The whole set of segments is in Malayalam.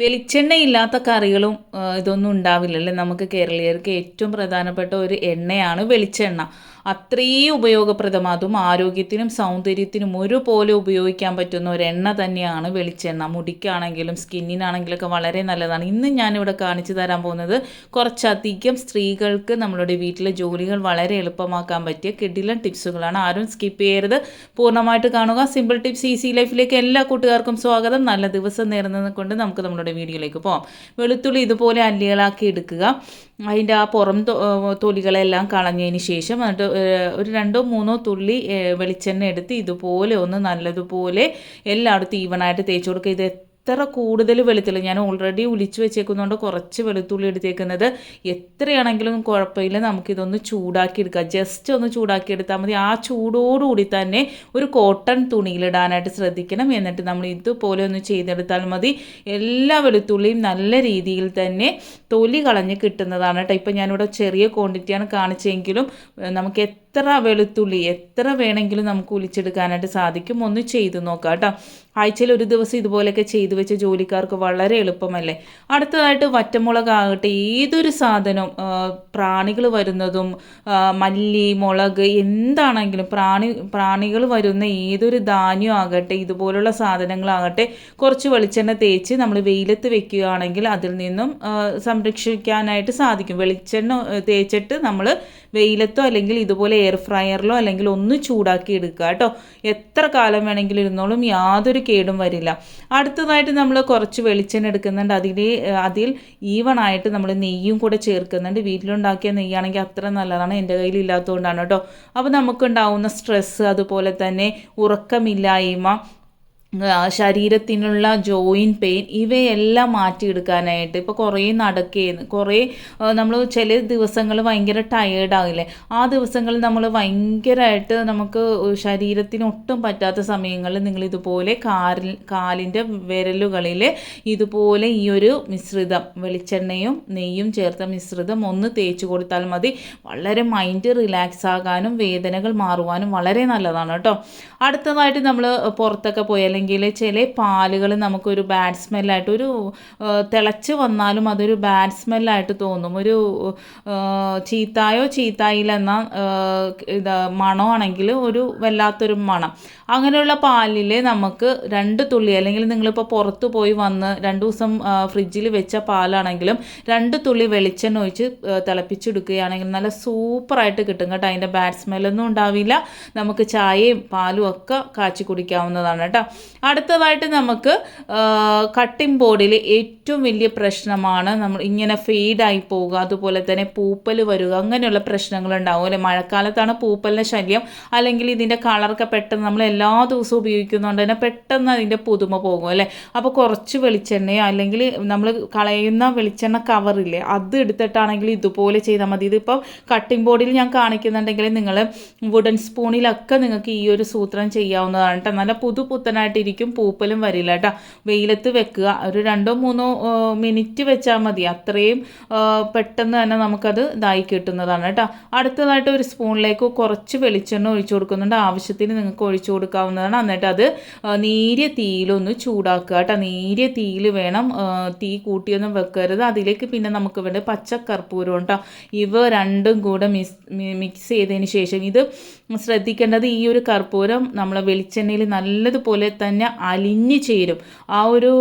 വെളിച്ചെണ്ണ ഇല്ലാത്ത കറികളും ഇതൊന്നും ഉണ്ടാവില്ലല്ലേ? നമുക്ക് കേരളീയർക്ക് ഏറ്റവും പ്രധാനപ്പെട്ട ഒരു എണ്ണയാണ് വെളിച്ചെണ്ണ. അത്രയും ഉപയോഗപ്രദം അതും ആരോഗ്യത്തിനും സൗന്ദര്യത്തിനും ഒരുപോലെ ഉപയോഗിക്കാൻ പറ്റുന്ന ഒരു എണ്ണ തന്നെയാണ് വെളിച്ചെണ്ണ. മുടിക്കാണെങ്കിലും സ്കിന്നിനാണെങ്കിലൊക്കെ വളരെ നല്ലതാണ്. ഇന്ന് ഞാനിവിടെ കാണിച്ചു തരാൻ പോകുന്നത് കുറച്ചധികം സ്ത്രീകൾക്ക് നമ്മളുടെ വീട്ടിലെ ജോലികൾ വളരെ എളുപ്പമാക്കാൻ പറ്റിയ കിടിലൻ ടിപ്സുകളാണ്. ആരും സ്കിപ്പ് ചെയ്യരുത്. പൂർണമായിട്ട് കാണുക. സിമ്പിൾ ടിപ്സ് ഈസി ലൈഫിലേക്ക് എല്ലാ കൂട്ടുകാർക്കും സ്വാഗതം. നല്ല ദിവസം നേരുന്നത് കൊണ്ട് നമുക്ക് നമ്മുടെ വീഡിയോയിലേക്ക് പോകാം വെളുത്തുള്ളി ഇതുപോലെ അല്ലികളാക്കി എടുക്കുക. അതിന്റെ ആ പുറം തൊലികളെല്ലാം കളഞ്ഞതിന് ശേഷം എന്നിട്ട് ഒരു രണ്ടോ മൂന്നോ തുള്ളി വെളിച്ചെണ്ണ എടുത്ത് ഇതുപോലെ ഒന്ന് നല്ലതുപോലെ എല്ലായിടത്തും ഈവണായിട്ട് തേച്ച് കൊടുക്കുക. ഇത് എത്ര കൂടുതൽ വെളുത്തുള്ളി ഞാൻ ഓൾറെഡി ഒലിച്ചു വെച്ചേക്കുന്നതുകൊണ്ട് കുറച്ച് വെളുത്തുള്ളി എടുത്തേക്കുന്നത്. എത്രയാണെങ്കിലും കുഴപ്പമില്ല. നമുക്കിതൊന്ന് ചൂടാക്കി എടുക്കാം ജസ്റ്റ് ഒന്ന് ചൂടാക്കി എടുത്താൽ മതി. ആ ചൂടോടുകൂടി തന്നെ ഒരു കോട്ടൺ തുണിയിലിടാനായിട്ട് ശ്രദ്ധിക്കണം. എന്നിട്ട് നമ്മൾ ഇതുപോലെ ഒന്ന് ചെയ്തെടുത്താൽ മതി. എല്ലാ വെളുത്തുള്ളിയും നല്ല രീതിയിൽ തന്നെ തൊലി കളഞ്ഞ് കിട്ടുന്നതാണ് കേട്ടോ. ഇപ്പം ഞാനിവിടെ ചെറിയ ക്വാണ്ടിറ്റിയാണ് കാണിച്ചെങ്കിലും നമുക്ക് എത്ര വെളുത്തുള്ളി എത്ര വേണമെങ്കിലും നമുക്ക് ഒലിച്ചെടുക്കാനായിട്ട് സാധിക്കും ഒന്ന് ചെയ്തു നോക്കാം കേട്ടോ. ആഴ്ചയിൽ ഒരു ദിവസം ഇതുപോലെയൊക്കെ ചെയ്തു വെച്ച ജോലിക്കാർക്ക് വളരെ എളുപ്പമല്ലേ? അടുത്തതായിട്ട് വറ്റമുളകാകട്ടെ ഏതൊരു സാധനവും പ്രാണികൾ വരുന്നതും മല്ലി മുളക് എന്താണെങ്കിലും പ്രാണി പ്രാണികൾ വരുന്ന ഏതൊരു ധാന്യം ആകട്ടെ ഇതുപോലുള്ള സാധനങ്ങളാകട്ടെ കുറച്ച് വെളിച്ചെണ്ണ തേച്ച് നമ്മൾ വെയിലത്ത് വെക്കുകയാണെങ്കിൽ അതിൽ നിന്നും സംരക്ഷിക്കാനായിട്ട് സാധിക്കും. വെളിച്ചെണ്ണ തേച്ചിട്ട് നമ്മൾ വെയിലത്തോ അല്ലെങ്കിൽ ഇതുപോലെ എയർ ഫ്രയറിലോ അല്ലെങ്കിൽ ഒന്ന് ചൂടാക്കി എടുക്കുക കേട്ടോ. എത്ര കാലം വേണമെങ്കിലും ഇരുന്നോളും യാതൊരു കേടും വരില്ല. അടുത്തതായിട്ട് നമ്മൾ കുറച്ച് വെളിച്ചെണ്ണ എടുക്കുന്നുണ്ട്. അതിൽ അതിൽ ഈവണായിട്ട് നമ്മൾ നെയ്യും കൂടെ ചേർക്കുന്നുണ്ട്. വീട്ടിലുണ്ടാക്കിയ നെയ്യാണെങ്കിൽ അത്ര നല്ലതാണ്. എന്റെ കയ്യിൽ ഇല്ലാത്തതുകൊണ്ടാണ് കേട്ടോ. അപ്പോൾ നമുക്കുണ്ടാവുന്ന സ്ട്രെസ്സ് അതുപോലെ തന്നെ ഉറക്കമില്ലായ്മ ശരീരത്തിനുള്ള ജോയിൻ പെയിൻ ഇവയെല്ലാം മാറ്റിയെടുക്കാനായിട്ട് ഇപ്പോൾ കുറേ നടക്കുകയെന്ന് കുറേ നമ്മൾ ചില ദിവസങ്ങൾ ഭയങ്കര ടയേർഡാകില്ലേ ആ ദിവസങ്ങളിൽ നമ്മൾ ഭയങ്കരമായിട്ട് നമുക്ക് ശരീരത്തിന് ഒട്ടും പറ്റാത്ത സമയങ്ങളിൽ നിങ്ങൾ ഇതുപോലെ കാലിൽ കാലിന്റെ വിരലുകളിൽ ഇതുപോലെ ഈ ഒരു മിശ്രിതം വെളിച്ചെണ്ണയും നെയ്യും ചേർത്ത മിശ്രിതം ഒന്ന് തേച്ച് കൊടുത്താൽ മതി. വളരെ മൈൻഡ് റിലാക്സ് ആകാനും വേദനകൾ മാറുവാനും വളരെ നല്ലതാണ് കേട്ടോ. അടുത്തതായിട്ട് നമ്മൾ പുറത്തൊക്കെ പോയി അല്ലെങ്കിൽ ചില പാലുകൾ നമുക്കൊരു ബാഡ് സ്മെല്ലായിട്ട് ഒരു തിളച്ച് വന്നാലും അതൊരു ബാഡ് സ്മെല്ലായിട്ട് തോന്നും. ഒരു ചീത്തായോ ചീത്തായിലെന്ന ഇത് മണമാണെങ്കിൽ ഒരു വല്ലാത്തൊരു മണം. അങ്ങനെയുള്ള പാലിൽ നമുക്ക് രണ്ട് തുള്ളി അല്ലെങ്കിൽ നിങ്ങളിപ്പോൾ പുറത്ത് പോയി വന്ന് രണ്ട് ദിവസം ഫ്രിഡ്ജിൽ വെച്ച പാലാണെങ്കിലും രണ്ട് തുള്ളി വെളിച്ചെണ്ണ ഒഴിച്ച് തിളപ്പിച്ചെടുക്കുകയാണെങ്കിൽ നല്ല സൂപ്പറായിട്ട് കിട്ടും കേട്ടോ. അതിന്റെ ബാഡ് സ്മെല്ലൊന്നും ഉണ്ടാവില്ല. നമുക്ക് ചായയും പാലും ഒക്കെ കാച്ചി കുടിക്കാവുന്നതാണ് കേട്ടോ. അടുത്തതായിട്ട് നമുക്ക് കട്ടിംഗ് ബോർഡിൽ ഏറ്റവും വലിയ പ്രശ്നമാണ് നമ്മൾ ഇങ്ങനെ ഫെയ്ഡായി പോവുക അതുപോലെ തന്നെ പൂപ്പൽ വരിക അങ്ങനെയുള്ള പ്രശ്നങ്ങൾ ഉണ്ടാവും അല്ലെ? മഴക്കാലത്താണ് പൂപ്പലിന്റെ ശല്യം. അല്ലെങ്കിൽ ഇതിന്റെ കളറൊക്കെ പെട്ടെന്ന് നമ്മൾ ദിവസവും ഉപയോഗിക്കുന്നതുകൊണ്ട് തന്നെ പെട്ടെന്ന് അതിന്റെ പുതുമ പോകും അല്ലേ? അപ്പോൾ കുറച്ച് വെളിച്ചെണ്ണയോ അല്ലെങ്കിൽ നമ്മൾ കളയുന്ന വെളിച്ചെണ്ണ കവറില്ലേ അത് എടുത്തിട്ടാണെങ്കിൽ ഇതുപോലെ ചെയ്താൽ മതി. ഇതിപ്പം കട്ടിംഗ് ബോർഡിൽ ഞാൻ കാണിക്കുന്നുണ്ടെങ്കിൽ നിങ്ങൾ വുഡൻ സ്പൂണിലൊക്കെ നിങ്ങൾക്ക് ഈ ഒരു സൂത്രം ചെയ്യാവുന്നതാണ് കേട്ടോ നല്ല പുതു പുത്തനായിട്ടിരിക്കും പൂപ്പലും വരില്ല കേട്ടോ വെയിലത്ത് വെക്കുക ഒരു രണ്ടോ മൂന്നോ മിനിറ്റ് വെച്ചാൽ മതി. അത്രയും പെട്ടെന്ന് തന്നെ നമുക്കത് ഇതായി കിട്ടുന്നതാണ് കേട്ടോ അടുത്തതായിട്ട് ഒരു സ്പൂണിലേക്ക് കുറച്ച് വെളിച്ചെണ്ണ ഒഴിച്ചു കൊടുക്കുന്നുണ്ട്. ആവശ്യത്തിന് നിങ്ങൾക്ക് ഒഴിച്ചു കൊടുക്കാവുന്നതാണ്. എന്നിട്ട് അത് നേരിയ തീയിലൊന്ന് ചൂടാക്കുക കേട്ടോ. നേരിയ തീയിൽ വേണം തീ കൂട്ടിയൊന്നും വെക്കരുത്. അതിലേക്ക് പിന്നെ നമുക്ക് വേണ്ട പച്ചക്കർപ്പൂരം കേട്ടോ ഇവ രണ്ടും കൂടെ മിസ് മിക്സ് ചെയ്തതിന് ശേഷം ഇത് ശ്രദ്ധിക്കേണ്ടത് ഈ ഒരു കർപ്പൂരം നമ്മൾ വെളിച്ചെണ്ണയിൽ നല്ലതുപോലെ തന്നെ അലിഞ്ഞു ചേരും. ആ ഒരു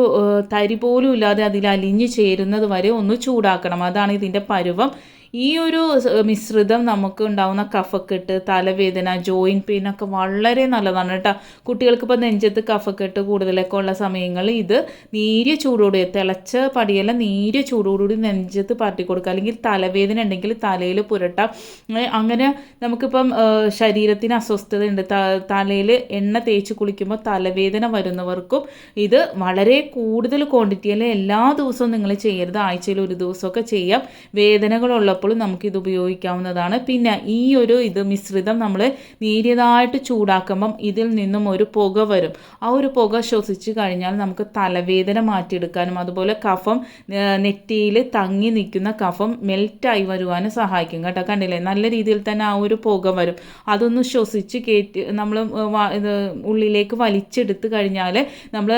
തരി പോലും ഇല്ലാതെ അതിൽ അലിഞ്ഞു ചേരുന്നത് വരെ ഒന്ന് ചൂടാക്കണം. അതാണ് ഇതിന്റെ പരുവം. ഈ ഒരു മിശ്രിതം നമുക്ക് ഉണ്ടാവുന്ന കഫക്കെട്ട് തലവേദന ജോയിൻ പെയിൻ ഒക്കെ വളരെ നല്ലതാണ് കേട്ടോ. കുട്ടികൾക്ക് ഇപ്പോൾ നെഞ്ചത്ത് കഫക്കെട്ട് കൂടുതലൊക്കെ ഉള്ള സമയങ്ങളിൽ ഇത് നീരിയ ചൂടോടെ തിളച്ച പടിയെല്ലാം നീരിയ ചൂടോടുകൂടി നെഞ്ചത്ത് പാർട്ടി കൊടുക്കുക. അല്ലെങ്കിൽ തലവേദന ഉണ്ടെങ്കിൽ തലയിൽ പുരട്ട. അങ്ങനെ നമുക്കിപ്പം ശരീരത്തിന് അസ്വസ്ഥത ഉണ്ട്. തലയിൽ എണ്ണ തേച്ച് കുളിക്കുമ്പോൾ തലവേദന വരുന്നവർക്കും ഇത് വളരെ കൂടുതൽ ക്വാണ്ടിറ്റിയിൽ എല്ലാ ദിവസവും നിങ്ങൾ ചെയ്യരുത്. ആഴ്ചയിൽ ഒരു ദിവസമൊക്കെ ചെയ്യാം. വേദനകളുള്ള ഉള്ളപ്പോഴും നമുക്കിത് ഉപയോഗിക്കാവുന്നതാണ്. പിന്നെ ഈ ഒരു ഇത് മിശ്രിതം നമ്മൾ നേരിയതായിട്ട് ചൂടാക്കുമ്പം ഇതിൽ നിന്നും ഒരു പുക വരും. ആ ഒരു പുക ശ്വസിച്ച് കഴിഞ്ഞാൽ നമുക്ക് തലവേദന മാറ്റിയെടുക്കാനും അതുപോലെ കഫം നെറ്റിയിൽ തങ്ങി നിൽക്കുന്ന കഫം മെൽറ്റായി വരുവാനും സഹായിക്കും കേട്ടോ. കണ്ടില്ലേ? നല്ല രീതിയിൽ തന്നെ ആ ഒരു പുക വരും. അതൊന്ന് ശ്വസിച്ച് കയറ്റി നമ്മൾ ഇത് ഉള്ളിലേക്ക് വലിച്ചെടുത്ത് കഴിഞ്ഞാൽ നമ്മൾ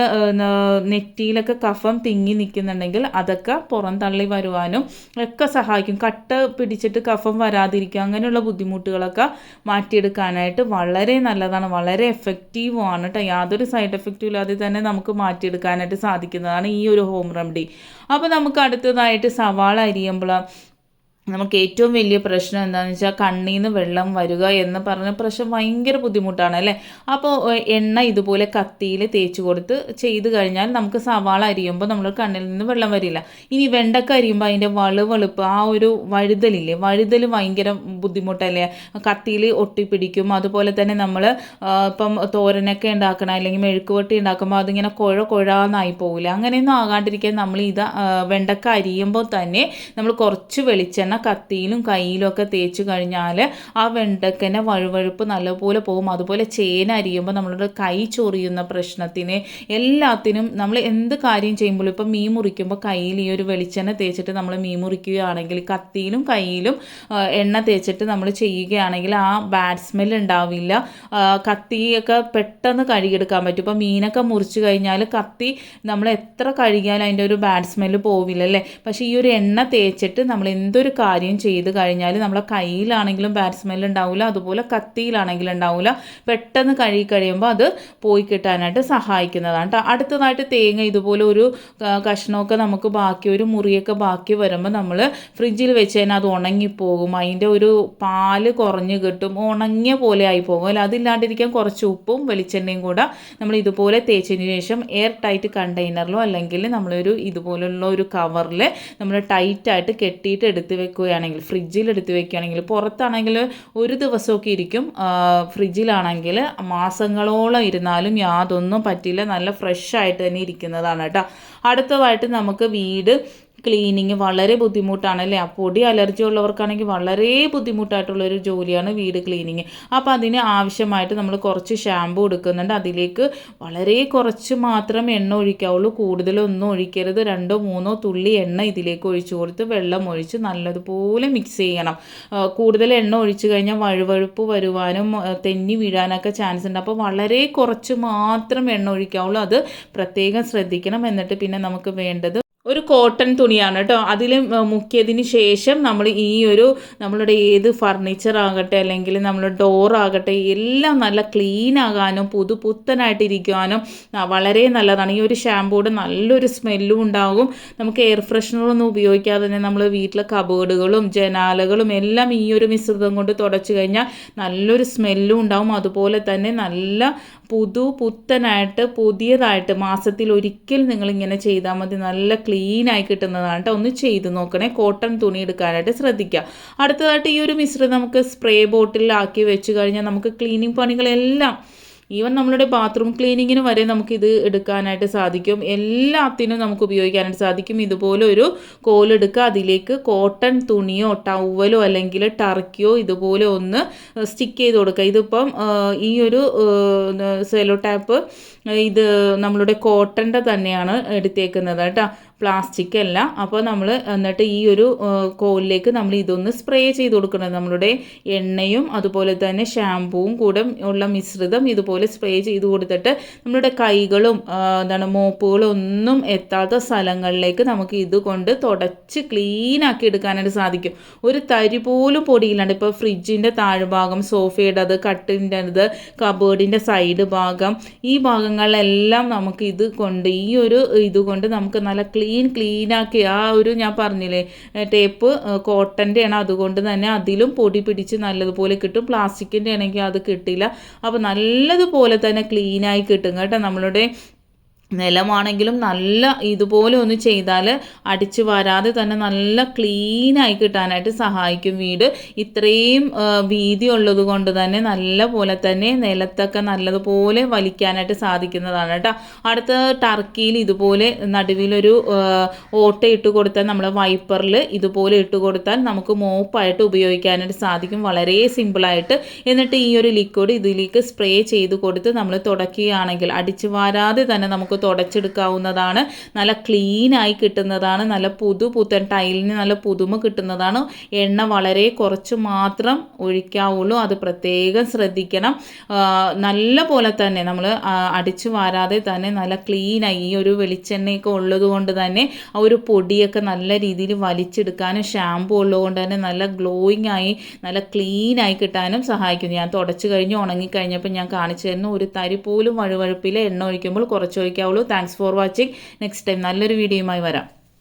നെറ്റിയിലൊക്കെ കഫം തിങ്ങി നിൽക്കുന്നുണ്ടെങ്കിൽ അതൊക്കെ പുറം തള്ളി വരുവാനും ഒക്കെ സഹായിക്കും. കട്ട പിടിച്ചിട്ട് കഫം വരാതിരിക്കുക അങ്ങനെയുള്ള ബുദ്ധിമുട്ടുകളൊക്കെ മാറ്റിയെടുക്കാനായിട്ട് വളരെ നല്ലതാണ് വളരെ എഫക്റ്റീവുമാണ് കേട്ടോ യാതൊരു സൈഡ് എഫക്റ്റും ഇല്ലാതെ തന്നെ നമുക്ക് മാറ്റിയെടുക്കാനായിട്ട് സാധിക്കുന്നതാണ് ഈ ഒരു ഹോം റെമഡി അപ്പോൾ നമുക്ക് അടുത്തതായിട്ട് സവാള അരിയുമ്പോൾ നമുക്ക് ഏറ്റവും വലിയ പ്രശ്നം എന്താണെന്ന് വെച്ചാൽ കണ്ണിൽ നിന്ന് വെള്ളം വരിക എന്ന് പറഞ്ഞ പ്രശ്നം ഭയങ്കര ബുദ്ധിമുട്ടാണ് അല്ലേ? അപ്പോൾ എണ്ണ ഇതുപോലെ കത്തിയിൽ തേച്ച് കൊടുത്ത് ചെയ്ത് കഴിഞ്ഞാൽ നമുക്ക് സവാള അരിയുമ്പോൾ നമ്മൾ കണ്ണിൽ നിന്ന് വെള്ളം വരില്ല. ഇനി വെണ്ടക്ക അരിയുമ്പോൾ അതിന്റെ വളുവെളുപ്പ് ആ ഒരു വഴുതലില്ലേ? വഴുതൽ ഭയങ്കര ബുദ്ധിമുട്ടല്ലേ? കത്തിയിൽ ഒട്ടിപ്പിടിക്കും. അതുപോലെ തന്നെ നമ്മൾ ഇപ്പം തോരനൊക്കെ ഉണ്ടാക്കണം അല്ലെങ്കിൽ മെഴുക്കുവട്ടി ഉണ്ടാക്കുമ്പോൾ അതിങ്ങനെ കുഴ കുഴാന്നായി പോകില്ല അങ്ങനെയൊന്നും ആകാണ്ടിരിക്കാൻ നമ്മൾ ഇത് വെണ്ടക്ക അരിയുമ്പോൾ തന്നെ നമ്മൾ കുറച്ച് വെളിച്ചെണ്ണ എണ്ണ കത്തിയിലും കയ്യിലും ഒക്കെ തേച്ച് കഴിഞ്ഞാൽ ആ വെണ്ടക്കനെ വഴുവഴുപ്പ് നല്ലപോലെ പോകും. അതുപോലെ ചേന അരിയുമ്പോൾ നമ്മളുടെ കൈ ചൊറിയുന്ന പ്രശ്നത്തിന് എല്ലാത്തിനും നമ്മൾ എന്ത് കാര്യം ചെയ്യുമ്പോഴും ഇപ്പം മീൻ മുറിക്കുമ്പോൾ കയ്യിൽ ഈ ഒരു വെളിച്ചെണ്ണ തേച്ചിട്ട് നമ്മൾ മീൻ മുറിക്കുകയാണെങ്കിൽ കത്തിയിലും കയ്യിലും എണ്ണ തേച്ചിട്ട് നമ്മൾ ചെയ്യുകയാണെങ്കിൽ ആ ബാഡ് സ്മെൽ ഉണ്ടാവില്ല. കത്തിയൊക്കെ പെട്ടെന്ന് കഴുകിയെടുക്കാൻ പറ്റും. ഇപ്പം മീനൊക്കെ മുറിച്ച് കഴിഞ്ഞാൽ കത്തി നമ്മൾ എത്ര കഴുകിയാലും അതിന്റെ ഒരു ബാഡ് സ്മെല്ല് പോവില്ല അല്ലേ പക്ഷേ ഈ ഒരു എണ്ണ തേച്ചിട്ട് നമ്മൾ എന്തൊരു കാര്യം ചെയ്ത് കഴിഞ്ഞാൽ നമ്മളെ കയ്യിലാണെങ്കിലും ബാഡ് സ്മെൽ ഉണ്ടാവില്ല അതുപോലെ കത്തിയിലാണെങ്കിലും ഉണ്ടാവില്ല പെട്ടെന്ന് കഴുകി കഴിയുമ്പോൾ അത് പോയി കിട്ടാനായിട്ട് സഹായിക്കുന്നതാണ് കേട്ടോ അടുത്തതായിട്ട് തേങ്ങ ഇതുപോലെ ഒരു കഷ്ണമൊക്കെ നമുക്ക് ബാക്കി ഒരു മുറിയൊക്കെ ബാക്കി വരുമ്പോൾ നമ്മൾ ഫ്രിഡ്ജിൽ വെച്ച് കഴിഞ്ഞാൽ അത് ഉണങ്ങിപ്പോകും. അതിന്റെ ഒരു പാൽ കുറഞ്ഞ് കിട്ടും. ഉണങ്ങിയ പോലെ ആയി പോകും. അല്ല അതില്ലാണ്ടിരിക്കാൻ കുറച്ച് ഉപ്പും വെളിച്ചെണ്ണയും കൂടെ നമ്മൾ ഇതുപോലെ തേച്ചതിന് ശേഷം എയർ ടൈറ്റ് കണ്ടെയ്നറിലോ അല്ലെങ്കിൽ നമ്മളൊരു ഇതുപോലുള്ള ഒരു കവറിൽ നമ്മൾ ടൈറ്റായിട്ട് കെട്ടിയിട്ട് എടുത്ത് വെക്കുകയാണെങ്കിൽ ഫ്രിഡ്ജിൽ എടുത്ത് വെക്കുകയാണെങ്കിൽ പുറത്താണെങ്കിൽ ഒരു ദിവസമൊക്കെ ഇരിക്കും. ഫ്രിഡ്ജിലാണെങ്കിൽ മാസങ്ങളോളം ഇരുന്നാലും യാതൊന്നും പറ്റില്ല. നല്ല ഫ്രഷ് ആയിട്ട് തന്നെ ഇരിക്കുന്നതാണ് കേട്ടോ. അടുത്തതായിട്ട് നമുക്ക് വീട് ക്ലീനിങ് വളരെ ബുദ്ധിമുട്ടാണ് അല്ലേ ആ പൊടി അലർജി ഉള്ളവർക്കാണെങ്കിൽ വളരെ ബുദ്ധിമുട്ടായിട്ടുള്ളൊരു ജോലിയാണ് വീട് ക്ലീനിങ് അപ്പോൾ അതിന് ആവശ്യമായിട്ട് നമ്മൾ കുറച്ച് ഷാമ്പു എടുക്കുന്നുണ്ട്. അതിലേക്ക് വളരെ കുറച്ച് മാത്രം എണ്ണ ഒഴിക്കാവുള്ളൂ. കൂടുതലൊന്നും ഒഴിക്കരുത്. രണ്ടോ മൂന്നോ തുള്ളി എണ്ണ ഇതിലേക്ക് ഒഴിച്ചു കൊടുത്ത് വെള്ളം ഒഴിച്ച് നല്ലതുപോലെ മിക്സ് ചെയ്യണം. കൂടുതൽ എണ്ണ ഒഴിച്ചു കഴിഞ്ഞാൽ വഴുവഴുപ്പ് വരുവാനും തെന്നി വീഴാനൊക്കെ ചാൻസ് ഉണ്ട്. അപ്പോൾ വളരെ കുറച്ച് മാത്രം എണ്ണ ഒഴിക്കാവുള്ളൂ. അത് പ്രത്യേകം ശ്രദ്ധിക്കണം. എന്നിട്ട് പിന്നെ നമുക്ക് വേണ്ടത് ഒരു കോട്ടൺ തുണിയാണ് കേട്ടോ. അതിൽ മുക്കിയതിന് ശേഷം നമ്മൾ ഈ ഒരു നമ്മളുടെ ഏത് ഫർണിച്ചർ ആകട്ടെ അല്ലെങ്കിൽ നമ്മൾ ഡോർ ആകട്ടെ എല്ലാം നല്ല ക്ലീൻ ആകാനും പുതു പുത്തനായിട്ടിരിക്കാനും വളരെ നല്ലതാണ്. ഈ ഒരു ഷാമ്പൂയുടെ നല്ലൊരു സ്മെല്ലും ഉണ്ടാകും. നമുക്ക് എയർ ഫ്രഷ്നറൊന്നും ഉപയോഗിക്കാതെ തന്നെ നമ്മൾ വീട്ടിലെ കബേർഡുകളും ജനാലകളും എല്ലാം ഈ ഒരു മിശ്രിതം കൊണ്ട് തുടച്ചു കഴിഞ്ഞാൽ നല്ലൊരു സ്മെല്ലും ഉണ്ടാവും. അതുപോലെ തന്നെ നല്ല പുതു പുത്തനായിട്ട് പുതിയതായിട്ട് മാസത്തിൽ ഒരിക്കൽ നിങ്ങൾ ഇങ്ങനെ ചെയ്താൽ മതി. നല്ല ക്ലീനായി കിട്ടുന്നതാണ് കേട്ടോ ഒന്ന് ചെയ്ത് നോക്കണേ. കോട്ടൺ തുണി എടുക്കാനായിട്ട് ശ്രദ്ധിക്കുക അടുത്തതായിട്ട് ഈ ഒരു മിശ്രിതം നമുക്ക് സ്പ്രേ ബോട്ടിലാക്കി വെച്ച് കഴിഞ്ഞാൽ നമുക്ക് ക്ലീനിങ് പണികളെല്ലാം ഈവൻ നമ്മളുടെ ബാത്റൂം ക്ലീനിങ്ങിന് വരെ നമുക്കിത് എടുക്കാനായിട്ട് സാധിക്കും. എല്ലാത്തിനും നമുക്ക് ഉപയോഗിക്കാനായിട്ട് സാധിക്കും. ഇതുപോലെ ഒരു കോലെടുക്കുക അതിലേക്ക് കോട്ടൺ തുണിയോ ടവലോ അല്ലെങ്കിൽ ടർക്കിയോ ഇതുപോലെ ഒന്ന് സ്റ്റിക്ക് ചെയ്ത് കൊടുക്കുക. ഇതിപ്പം ഈ ഒരു സെലോ ടാപ്പ് ഇത് നമ്മളുടെ കോട്ടന്റെ തന്നെയാണ് എടുത്തേക്കുന്നത് കേട്ടോ. പ്ലാസ്റ്റിക് അല്ല അപ്പോൾ നമ്മൾ എന്നിട്ട് ഈ ഒരു കോലിലേക്ക് നമ്മൾ ഇതൊന്ന് സ്പ്രേ ചെയ്ത് കൊടുക്കണം നമ്മളുടെ എണ്ണയും അതുപോലെ തന്നെ ഷാമ്പുവും കൂടെ ഉള്ള മിശ്രിതം ഇതുപോലെ സ്പ്രേ ചെയ്ത് കൊടുത്തിട്ട് നമ്മളുടെ കൈകളും എന്താണ് മോപ്പുകളും ഒന്നും എത്താത്ത സ്ഥലങ്ങളിലേക്ക് നമുക്ക് ഇതുകൊണ്ട് തുടച്ച് ക്ലീൻ ആക്കി എടുക്കാനായിട്ട് സാധിക്കും. ഒരു തരി പോലും പൊടിയില്ലാണ്ട് ഇപ്പോൾ ഫ്രിഡ്ജിന്റെ താഴ്ഭാഗം സോഫയുടെ അത് കട്ടിന്റെ അത് കബേർഡിന്റെ സൈഡ് ഭാഗം ഈ ഭാഗങ്ങളിലെല്ലാം നമുക്ക് ഇത് കൊണ്ട് ഈ ഒരു ഇതുകൊണ്ട് നമുക്ക് നല്ല ക്ലീൻ ക്ലീൻ ആക്കി ആ ഒരു ഞാൻ പറഞ്ഞില്ലേ ടേപ്പ് കോട്ടന്റെ ആണ് അതുകൊണ്ട് തന്നെ അതിലും പൊടി പിടിച്ച് നല്ലതുപോലെ കിട്ടും. പ്ലാസ്റ്റിക്കിന്റെ ആണെങ്കിൽ അത് കിട്ടില്ല. അപ്പോൾ നല്ലതുപോലെ തന്നെ ക്ലീനായി കിട്ടും കേട്ടോ നമ്മളുടെ നിലമാണെങ്കിലും നല്ല ഇതുപോലെ ഒന്ന് ചെയ്താൽ അടിച്ച് വരാതെ തന്നെ നല്ല ക്ലീനായി കിട്ടാനായിട്ട് സഹായിക്കും വീട്. ഇത്രയും വീതി ഉള്ളത് കൊണ്ട് തന്നെ നല്ല പോലെ തന്നെ നിലത്തൊക്കെ നല്ലതുപോലെ വലിക്കാനായിട്ട് സാധിക്കുന്നതാണ് കേട്ടോ. അടുത്ത ടർക്കിയിൽ ഇതുപോലെ നടുവിലൊരു ഓട്ട ഇട്ട് കൊടുത്താൽ നമ്മൾ വൈപ്പറിൽ ഇതുപോലെ ഇട്ട് കൊടുത്താൽ നമുക്ക് മോപ്പായിട്ട് ഉപയോഗിക്കാനായിട്ട് സാധിക്കും. വളരെ സിമ്പിളായിട്ട് എന്നിട്ട് ഈ ഒരു ലിക്വിഡ് ഇതിലേക്ക് സ്പ്രേ ചെയ്ത് കൊടുത്ത് നമ്മൾ തുടക്കുകയാണെങ്കിൽ അടിച്ച് വാരാതെ തന്നെ നമുക്ക് തുടച്ചെടുക്കാവുന്നതാണ്. നല്ല ക്ലീനായി കിട്ടുന്നതാണ്. നല്ല പുതു പുത്തൻ ടൈലിന് നല്ല പുതുമ കിട്ടുന്നതാണ്. എണ്ണ വളരെ കുറച്ച് മാത്രം ഒഴിക്കാവുള്ളൂ. അത് പ്രത്യേകം ശ്രദ്ധിക്കണം. നല്ല പോലെ തന്നെ നമ്മൾ അടിച്ചു വാരാതെ തന്നെ നല്ല ക്ലീനായി ഈ ഒരു വെളിച്ചെണ്ണയൊക്കെ ഉള്ളത് കൊണ്ട് തന്നെ ആ ഒരു പൊടിയൊക്കെ നല്ല രീതിയിൽ വലിച്ചെടുക്കാനും ഷാമ്പു ഉള്ളതുകൊണ്ട് തന്നെ നല്ല ഗ്ലോയിങ് ആയി നല്ല ക്ലീനായി കിട്ടാനും സഹായിക്കുന്നു. ഞാൻ തുടച്ചു കഴിഞ്ഞ് ഉണങ്ങിക്കഴിഞ്ഞപ്പോൾ ഞാൻ കാണിച്ചു തരുന്നു ഒരു തരി പോലും വഴുവഴുപ്പിൽ എണ്ണ ഒഴിക്കുമ്പോൾ കുറച്ച് ഒഴിക്കാവുള്ളൂ thanks for watching next time നല്ലൊരു വീഡിയോയുമായി വരാം.